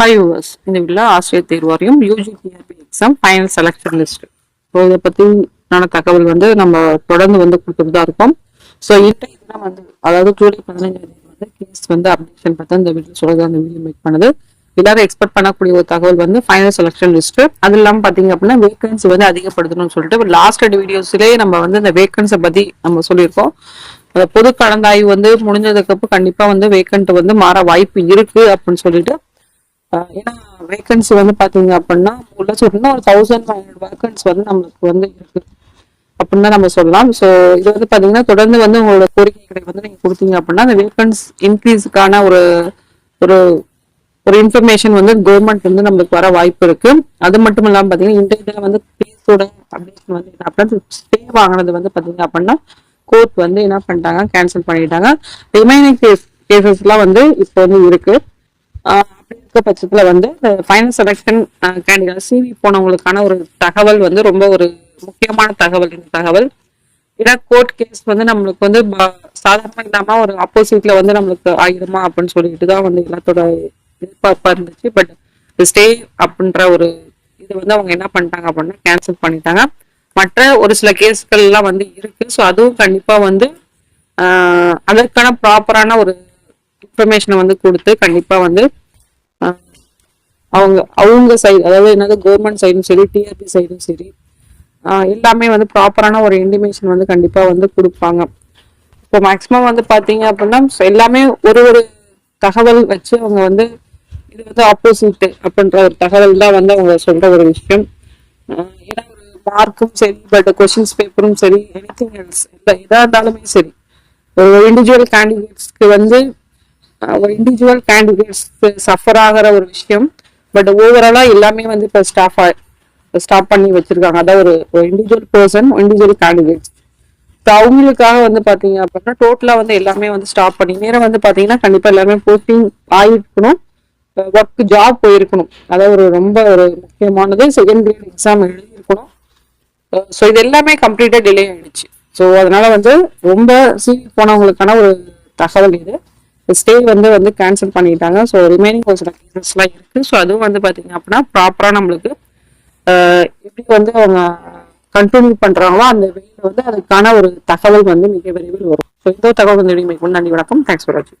Five hours இந்த வீட்டில் ஆசிரியர் தேர்வாரியம் UG UG TRB exam final selection list so இதை பற்றின தகவல் வந்து நம்ம தொடர்ந்து வந்து கொடுத்துட்டு தான் இருக்கோம். ஸோ இன்றைய வந்து அதாவது ஜூலை பதினஞ்சாம் வந்து கேஸ் வந்து அப்டேஷன் பார்த்தா இந்த வீட்டில் சொல்கிறது அந்த வீடியோ மேக் பண்ணுது. எல்லாரும் எக்ஸ்பெக்ட் பண்ணக்கூடிய ஒரு தகவல் வந்து ஃபைனல் செலக்ஷன் லிஸ்ட் அது இல்லாமல் பார்த்தீங்க அப்படின்னா வேகன்சி வந்து அதிகப்படுத்தணும்னு சொல்லிட்டு லாஸ்ட் வீடியோஸ்லேயே நம்ம வந்து இந்த வேகன்ஸை பற்றி நம்ம சொல்லியிருக்கோம். பொது கலந்தாய்வு வந்து முடிஞ்சதுக்கப்புறம் கண்டிப்பாக வந்து வேக்கண்ட் வந்து மாற வாய்ப்பு இருக்கு அப்படின்னு சொல்லிட்டு ஏன்னா வேகன்சி வந்து பார்த்தீங்க அப்படின்னா மூணு லட்சம் அப்படின்னா ஒரு தௌசண்ட் ஃபைவ் ஹண்ட்ரட் வேகன்ஸ் வந்து நம்மளுக்கு வந்து இருக்கு. அப்படின்னு தான் நம்ம சொல்லலாம். ஸோ இது வந்து பார்த்தீங்கன்னா தொடர்ந்து வந்து உங்களோட கோரிக்கைகளை வந்து நீங்கள் கொடுத்தீங்க அப்படின்னா அந்த வேகன்ஸ் இன்க்ரீஸுக்கான ஒரு ஒரு ஒரு இன்ஃபர்மேஷன் வந்து கவர்மெண்ட் வந்து நம்மளுக்கு வர வாய்ப்பு இருக்கு. அது மட்டும் இல்லாமல் பார்த்தீங்கன்னா இன்றைய வந்து கேஸோட அப்டேஷன் வந்து என்ன அப்படின்னா ஸ்டே வாங்கினது வந்து பார்த்தீங்க அப்படின்னா கோர்ட் வந்து என்ன பண்ணிட்டாங்க கேன்சல் பண்ணிட்டாங்க. ரிமைனிங் கேஸ் கேசஸ்லாம் வந்து இப்போ வந்து இருக்கு. அப்படி இருக்க பட்சத்துல வந்து ஃபைனல் செலெக்ஷன் கேண்டிடேட் சிவி போனவங்களுக்கான ஒரு தகவல் வந்து ரொம்ப ஒரு முக்கியமான தகவல் இந்த தகவல். ஏன்னா கோர்ட் கேஸ் வந்து நம்மளுக்கு வந்து சாதாரண சாதாரணமா இல்லாம ஒரு ஆப்போசிட்ல வந்து நம்மளுக்கு ஆகிடுமா அப்படின்னு சொல்லிட்டு தான் வந்து எல்லாத்தோட எதிர்பார்ப்பா இருந்துச்சு. பட் ஸ்டே அப்படின்ற ஒரு இது வந்து அவங்க என்ன பண்ணிட்டாங்க அப்படின்னா கேன்சல் பண்ணிட்டாங்க. மற்ற ஒரு சில கேஸ்கள் எல்லாம் வந்து இருக்கு. ஸோ அதுவும் கண்டிப்பா வந்து ஆஹ் அதற்கான ப்ராப்பரான ஒரு இன்ஃபர்மேஷனை வந்து கொடுத்து கண்டிப்பா வந்து அவங்க அவங்க சைடு அதாவது என்னது கவர்மெண்ட் சைடும் சரி டிஆர்பி சைடும் சரி எல்லாமே வந்து ப்ராப்பரான ஒரு இன்டிமேஷன் வந்து கண்டிப்பாக வந்து கொடுப்பாங்க. இப்போ மேக்ஸிமம் வந்து பார்த்தீங்க அப்படின்னா எல்லாமே ஒரு ஒரு தகவல் வச்சு அவங்க வந்து இது வந்து ஆப்போசிட் அப்படின்ற ஒரு தகவல் தான் வந்து அவங்க சொல்கிற ஒரு விஷயம். ஏன்னா ஒரு மார்க்கும் சரி பட் கொஷின்ஸ் பேப்பரும் சரி எனிதிங் எல்ஸ் எதா இருந்தாலுமே சரி. ஒரு இண்டிவிஜுவல் கேண்டிடேட்ஸ்க்கு வந்து ஒரு இண்டிவிஜுவல் கேண்டிடேட்ஸ்க்கு சஃபர் ஆகிற ஒரு விஷயம். பட் ஓவராலா எல்லாமே வந்து இப்போ ஸ்டாஃப் ஸ்டாப் பண்ணி வச்சிருக்காங்க. அதாவது ஒரு individual person individual candidates so அவங்களுக்காக வந்து பாத்தீங்க அப்படின்னா டோட்டலா வந்து எல்லாமே வந்து ஸ்டாப் பண்ணி நேரம் வந்து பாத்தீங்கன்னா கண்டிப்பா எல்லாமே போஸ்டிங் ஆயிருக்கணும். ஒர்க் ஜாப் போயிருக்கணும். அதாவது ஒரு ரொம்ப ஒரு முக்கியமானது. செகண்ட் கிரேட் எக்ஸாம் எழுதியிருக்கணும். ஸோ இது எல்லாமே கம்ப்ளீட்டாக டிலே ஆயிடுச்சு. ஸோ அதனால வந்து ரொம்ப சீக்கிரம் போனவங்களுக்கான ஒரு தகவல் இது. ஸ்டே வந்து வந்து கேன்சல் பண்ணிட்டாங்க. ஸோ ரிமைனிங் ஒரு சில கேசஸ்லாம் இருக்கு. ஸோ அதுவும் வந்து பார்த்தீங்க அப்படின்னா ப்ராப்பராக நம்மளுக்கு எப்படி வந்து அவங்க கண்டினியூ பண்றாங்களோ அந்த வெளியில வந்து அதுக்கான ஒரு தகவல் வந்து மிக விரைவில் வரும். ஸோ இந்த தகவல் வந்து நன்றி வணக்கம். தேங்க்ஸ் ஃபார் வாட்சிங்